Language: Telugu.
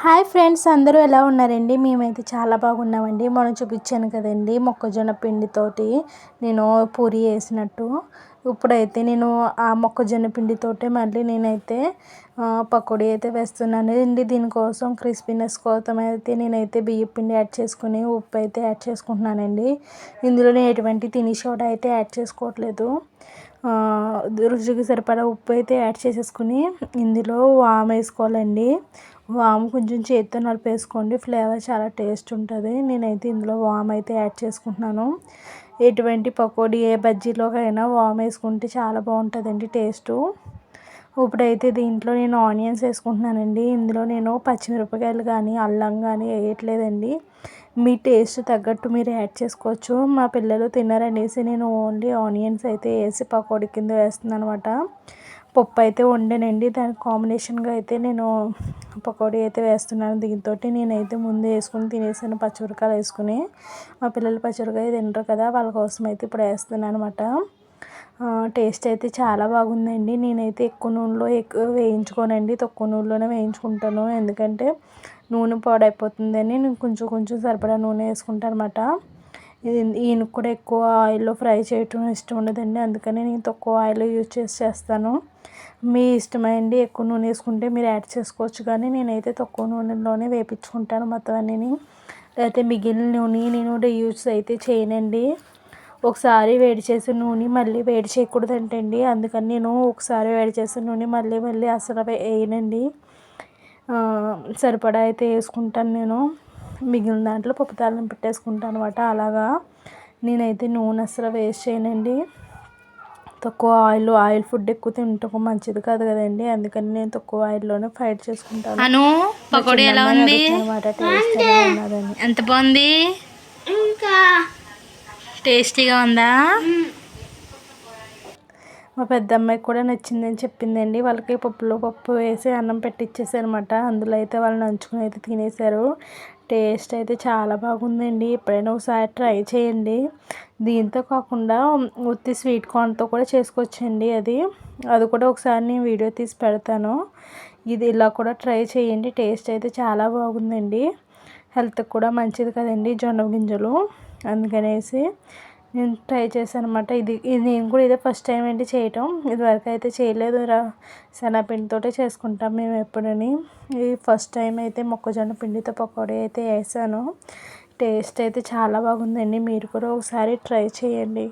హాయ్ ఫ్రెండ్స్ అందరూ ఎలా ఉన్నారండి? మేమైతే చాలా బాగున్నామండి. మనం చూపించాను కదండి మొక్కజొన్న పిండితోటి నేను పూరి వేసినట్టు ఇప్పుడైతే నేను ఆ మొక్కజొన్న పిండితోటే మళ్ళీ నేనైతే పకోడీ అయితే వేస్తున్నాను. అండి దీనికోసం క్రిస్పీనెస్ కోసం అయితే నేనైతే బియ్యం పిండి యాడ్ చేసుకుని ఉప్పు అయితే యాడ్ చేసుకుంటున్నానండి. ఇందులో నేను ఎటువంటి తిని సోడా అయితే యాడ్ చేసుకోవట్లేదు. రుచికి సరిపడా ఉప్పు అయితే యాడ్ చేసేసుకుని ఇందులో వామ్ వేసుకోవాలండి. వాము కొంచెం చేతితో నలిపేసుకోండి. ఫ్లేవర్ చాలా టేస్ట్ ఉంటుంది. నేనైతే ఇందులో వామ్ అయితే యాడ్ చేసుకుంటున్నాను. ఎటువంటి పకోడీ ఏ బజ్జీలోకైనా వామ్ వేసుకుంటే చాలా బాగుంటుందండి టేస్టు. ఇప్పుడైతే దీంట్లో నేను ఆనియన్స్ వేసుకుంటున్నానండి. ఇందులో నేను పచ్చిమిరపకాయలు కానీ అల్లం కానీ వేయట్లేదండి. మీ టేస్ట్ తగ్గట్టు మీరు యాడ్ చేసుకోవచ్చు. మా పిల్లలు తిన్నారనేసి నేను ఓన్లీ ఆనియన్స్ అయితే వేసి పకోడీ కింద వేస్తున్నాను అనమాట పప్పు అయితే వండానండి. దాని కాంబినేషన్గా అయితే నేను పకోడీ అయితే వేస్తున్నాను. దీంతో నేనైతే ముందు వేసుకుని తినేసాను పచ్చిమిరకాయలు వేసుకుని. మా పిల్లలు పచ్చిమిరకాయ తినరు కదా వాళ్ళ కోసం అయితే ఇప్పుడు వేస్తున్నాను అనమాట టేస్ట్ అయితే చాలా బాగుందండి. నేనైతే ఎక్కువ నూనెలో ఎక్కువ వేయించుకోనండి. తక్కువ నూనెలోనే వేయించుకుంటాను. ఎందుకంటే నూనె పాడైపోతుందని నేను కొంచెం కొంచెం సరిపడా నూనె వేసుకుంటాను అనమాట ఈయనకు కూడా ఎక్కువ ఆయిల్లో ఫ్రై చేయటం ఇష్టం ఉండదండి. అందుకని నేను తక్కువ ఆయిల్ యూజ్ చేసి చేస్తాను. మీ ఇష్టమైంది ఎక్కువ నూనె వేసుకుంటే మీరు యాడ్ చేసుకోవచ్చు. కానీ నేనైతే తక్కువ నూనెలోనే వేపించుకుంటాను మొత్తం అన్నీ లేకపోతే మిగిలిన నూనె నేను యూజ్ అయితే చేయనండి. ఒకసారి వేడి చేసిన నూనె మళ్ళీ వేడి చేయకూడదంటండి. అందుకని నేను ఒకసారి వేడి చేసిన నూనె మళ్ళీ మళ్ళీ అసలు వేయనండి. సరిపడా అయితే వేసుకుంటాను నేను. మిగిలిన దాంట్లో పప్పు తాళం పెట్టేసుకుంటాను అనమాట అలాగా నేనైతే నూనె అసలు వేస్ట్ చేయనండి. తక్కువ ఆయిల్ ఆయిల్ ఫుడ్ ఎక్కువ తింటాం మంచిది కాదు కదండి. అందుకని నేను తక్కువ ఆయిల్లోనే ఫైట్ చేసుకుంటాను. అను పకోడీ ఎలా ఉంది? ఎంత బాగుంది? టేస్టీగా ఉందా? మా పెద్ద అమ్మాయికి కూడా నచ్చిందని చెప్పిందండి. వాళ్ళకి పప్పులో పప్పు వేసి అన్నం పెట్టించేసారనమాట అందులో అయితే వాళ్ళు నంచుకుని అయితే తినేశారు టేస్ట్ అయితే చాలా బాగుందండి. ఎప్పుడైనా ఒకసారి ట్రై చేయండి. దీంతో కాకుండా ఉత్తి స్వీట్ కార్న్తో కూడా చేసుకోవచ్చండి అది. అది కూడా ఒకసారి నేను వీడియో తీసి పెడతాను. ఇది ఇలా కూడా ట్రై చేయండి. టేస్ట్ అయితే చాలా బాగుందండి. హెల్త్కి కూడా మంచిది కదండి జొన్న గింజలు. అందుకనేసి నేను ట్రై చేశాను అనమాట ఇది ఇది నేను కూడా ఇదే ఫస్ట్ టైం ఏంటి చేయటం. ఇదివరకు అయితే చేయలేదు. రా శనగపిండితోటే చేసుకుంటాం మేము ఎప్పుడని. ఇది ఫస్ట్ టైం అయితే మొక్కజొన్న పిండితో పకోడీ అయితే వేసాను టేస్ట్ అయితే చాలా బాగుందండి. మీరు కూడా ఒకసారి ట్రై చేయండి.